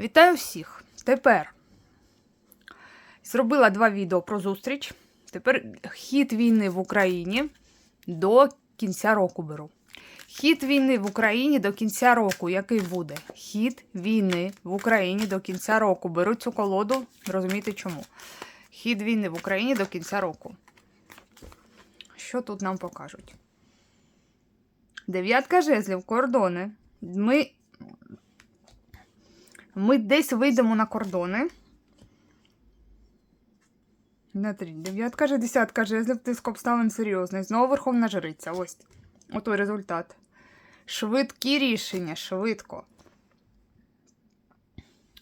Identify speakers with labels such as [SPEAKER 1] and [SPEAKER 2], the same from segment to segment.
[SPEAKER 1] Вітаю всіх! Тепер зробила два відео про зустріч. Тепер хід війни в Україні до кінця року беру. Хід війни в Україні до кінця року, який буде? Хід війни в Україні до кінця року. Беру цю колоду, розумієте чому? Хід війни в Україні до кінця року. Що тут нам покажуть? Дев'ятка жезлів, кордони. Ми ми десь вийдемо на кордони. На три. Дев'ятка же, десятка жезлів, тиск обставин серйозний. Знову верховна жриця. Ось. Отой результат. Швидкі рішення, швидко.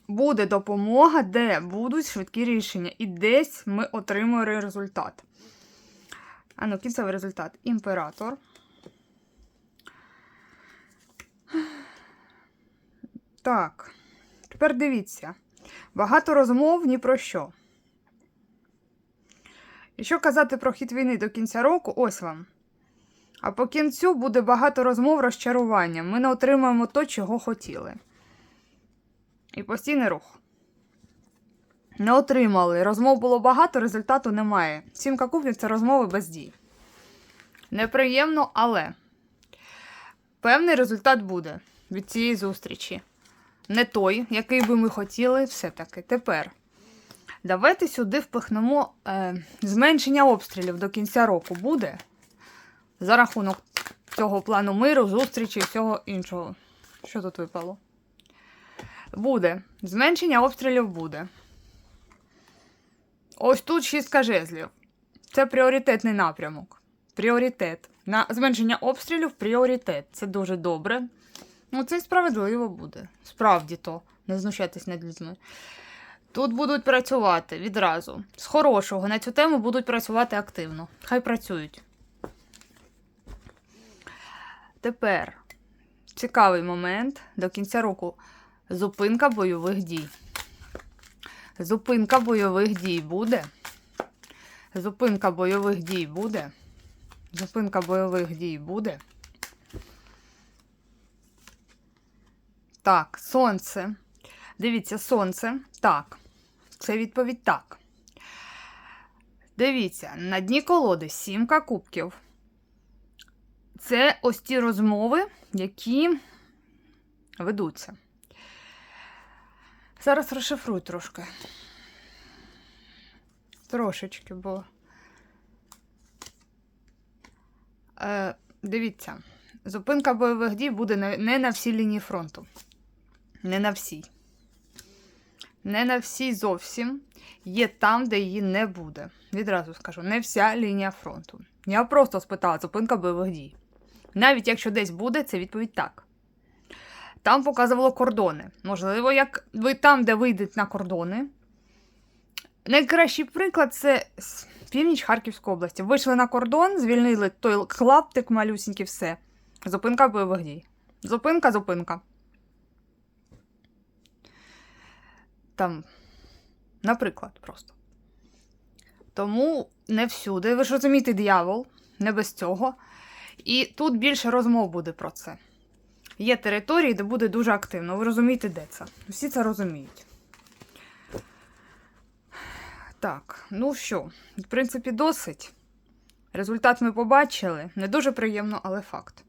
[SPEAKER 1] Буде допомога, де будуть швидкі рішення. І десь ми отримуємо результат. А ну, кінцевий результат. Імператор. Так. Тепер дивіться. Багато розмов ні про що. Якщо казати про хід війни до кінця року, ось вам. А по кінцю буде багато розмов розчарування. Ми не отримаємо то, чого хотіли. І постійний рух. Не отримали. Розмов було багато, результату немає. Сімка кубків це розмови без дій. Неприємно, але певний результат буде від цієї зустрічі не той, який би ми хотіли, все-таки. Тепер давайте сюди впихнемо е, зменшення обстрілів до кінця року буде за рахунок цього плану миру, зустрічі і всього іншого. Що тут випало? Буде. Зменшення обстрілів буде. Ось тут шістка жезлів. Це пріоритетний напрямок. Пріоритет. На зменшення обстрілів пріоритет. Це дуже добре. Ну, це справедливо буде. Справді то. Не знущайтесь над людьми. Тут будуть працювати відразу. З хорошого. На цю тему будуть працювати активно. Хай працюють. Тепер цікавий момент. До кінця року зупинка бойових дій. Зупинка бойових дій буде. Зупинка бойових дій буде. Зупинка бойових дій буде. Так, сонце. Дивіться, сонце. Так. Це відповідь так. Дивіться, на дні колоди сімка кубків. Це ось ті розмови, які ведуться. Зараз розшифрую трошки. Трошечки, бо. Е, дивіться, зупинка бойових дій буде не- на всій лінії фронту. Не на всій. Не на всій зовсім. Є там, де її не буде. Відразу скажу, не вся лінія фронту. Я просто спитала зупинка бойових дій. Навіть якщо десь буде, це відповідь так. Там показувало кордони. Можливо, як ви там, де вийдете на кордони. Найкращий приклад це північ Харківської області. Вийшли на кордон, звільнили той клаптик малюсінький, все. Зупинка бойових дій. Зупинка, зупинка. Там, наприклад, просто. Тому не всюди. Ви ж розумієте, диявол, не без цього. І тут більше розмов буде про це. Є території, де буде дуже активно. Ви розумієте, де це? Всі це розуміють. Так, ну що, в принципі, досить. Результат ми побачили. Не дуже приємно, але факт.